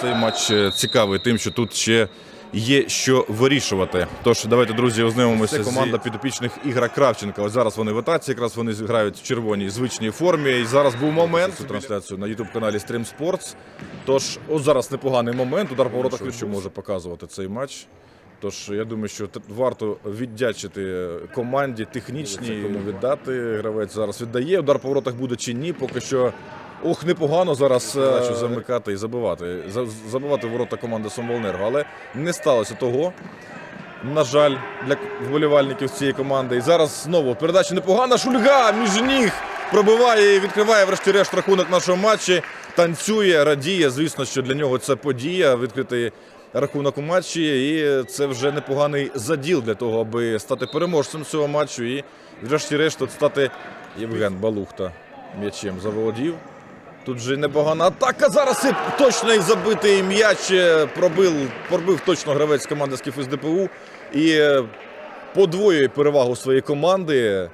Цей матч е, цікавий тим, що тут ще є що вирішувати. Тож давайте, друзі, ознайомимося. Це команда підопічних Ігра Кравченка. Ось зараз вони в атаці, якраз вони грають в червоній звичній формі. І зараз був момент цю трансляцію на youtube каналі Stream Sports. Тож, ось зараз непоганий момент. Удар по воротах що може показувати цей матч. Тож я думаю, що варто віддячити команді технічній, кому віддати. Гравець зараз віддає. Удар по воротах буде чи ні. Поки що ох, непогано зараз е, замикати і забивати. Забивати ворота команди Сомволнерго. Але не сталося того. На жаль, для вболівальників цієї команди. І зараз знову передача непогана. Шульга між ніг пробиває і відкриває врешті-решт рахунок нашого матчі. Танцює, радіє. Звісно, що для нього це подія відкрити рахунок у матчі. І це вже непоганий заділ для того, аби стати переможцем цього матчу. І врешті-решт стати Євген Балухта м'ячем заволодів. Тут же непогана атака. Зараз і точний забитий м'яч е, пробив, пробив точно гравець команди із ДПУ і е, подвоює перевагу своєї команди.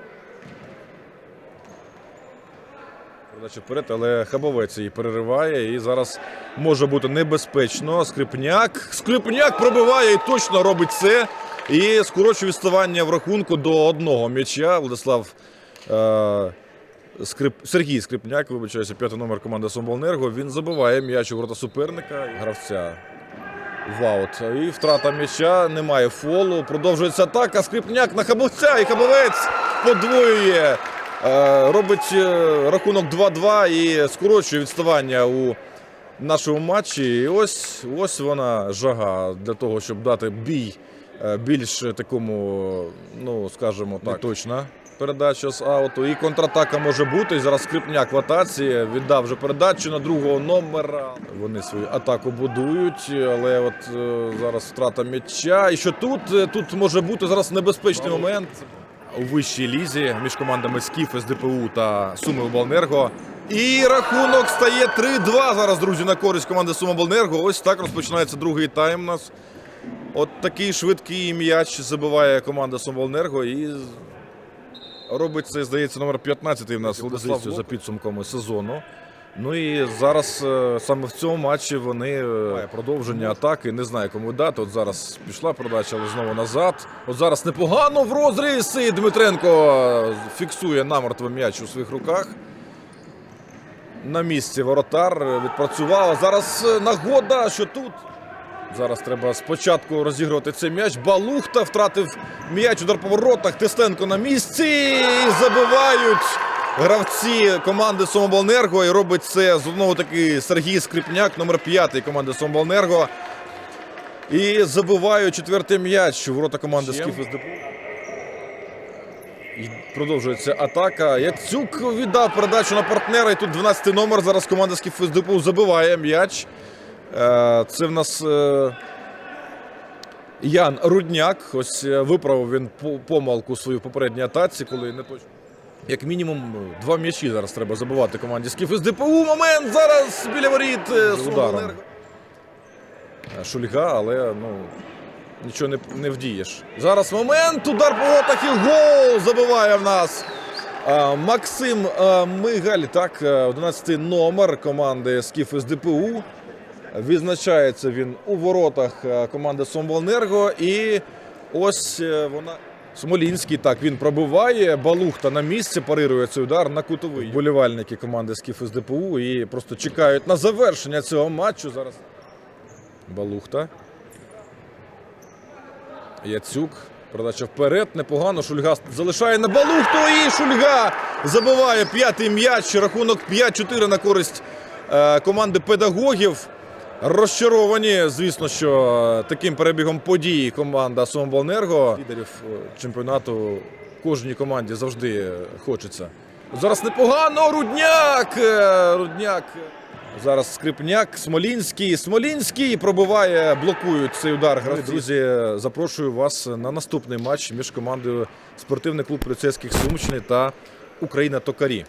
Передача вперед, але Хабовець її перериває і зараз може бути небезпечно. Скрипняк. Скрипняк пробиває і точно робить це. І скорочує відставання в рахунку до одного м'яча. Владислав е, Скрип... Сергій Скрипняк, вибачаюся, п'ятий номер команди Сомболнерго. Він забиває м'яч у ворота суперника, гравця в аут. І втрата м'яча, немає фолу. Продовжується атака. Скрипняк на Хабовця і Хабовець подвоює. Е, робить е, рахунок 2-2 і скорочує відставання у нашому матчі. І ось, ось вона жага для того, щоб дати бій більш такому, ну скажімо так, точна передача з ауту. І контратака може бути. І зараз Скрипняк в атаці віддав вже передачу на другого номера. Вони свою атаку будують, але от е, зараз втрата м'яча. І що тут? Е, Тут може бути зараз небезпечний момент. У вищій лізі між командами Скіф, СДПУ та Суми Обленерго. І рахунок стає 3-2 зараз, друзі, на користь команди Суми Обленерго. Ось так розпочинається другий тайм у нас. От такий швидкий м'яч забиває команда Сомволнерго і робить це, здається, номер 15 в нас Владислав за підсумками сезону. Ну і зараз е, саме в цьому матчі вони е, продовження атаки. Не знаю, кому дати. От зараз пішла передача, але знову назад. От зараз непогано в розріз. І Дмитренко фіксує намертво м'яч у своїх руках. На місці воротар відпрацював. Зараз е, нагода, що тут. Зараз треба спочатку розігрувати цей м'яч. Балухта втратив м'яч, удар по воротах. Тестенко на місці. І забивають гравці команди Сомобалнерго. І робить це знову таки Сергій Скрипняк, номер 5 команди Сомобалнерго. І забивають четвертий м'яч у ворота команди Скіф. І продовжується атака. Яцюк віддав передачу на партнера. І тут 12 номер. Зараз команда Скіф забиває м'яч. Е, Це в нас е, Ян Рудняк. Ось е, виправив він по- помилку свою попередній атаці, коли не точно. Як мінімум, два м'ячі зараз треба забивати команді Скіф СДПУ. Момент зараз біля воріт з ударом. Е, Шульга, але ну, нічого не, не вдієш. Зараз момент, удар по воротах і гол забиває в нас. Е, Максим е, Мигаль, так, е, 11 номер команди Скіф СДПУ. Відзначається він у воротах е, команди Сомволнерго. І ось е, вона. Смолінський, так, він пробиває. Балухта на місці парирує цей удар на кутовий. Болівальники команди Скіф СДПУ і просто чекають на завершення цього матчу. Зараз Балухта. Яцюк. Передача вперед. Непогано. Шульга залишає на Балухту. І Шульга забиває п'ятий м'яч. Рахунок 5-4 на користь е, команди педагогів. Розчаровані, звісно, що е, таким перебігом подій команда Сомбалнерго. Лідерів е, чемпіонату кожній команді завжди хочеться. Зараз непогано. Рудняк! е, Рудняк. Зараз Скрипняк, Смолінський. Смолінський пробиває, блокують цей удар. гравці. Друзі, запрошую вас на наступний матч між командою спортивний клуб поліцейських Сумщини та Україна Токарі.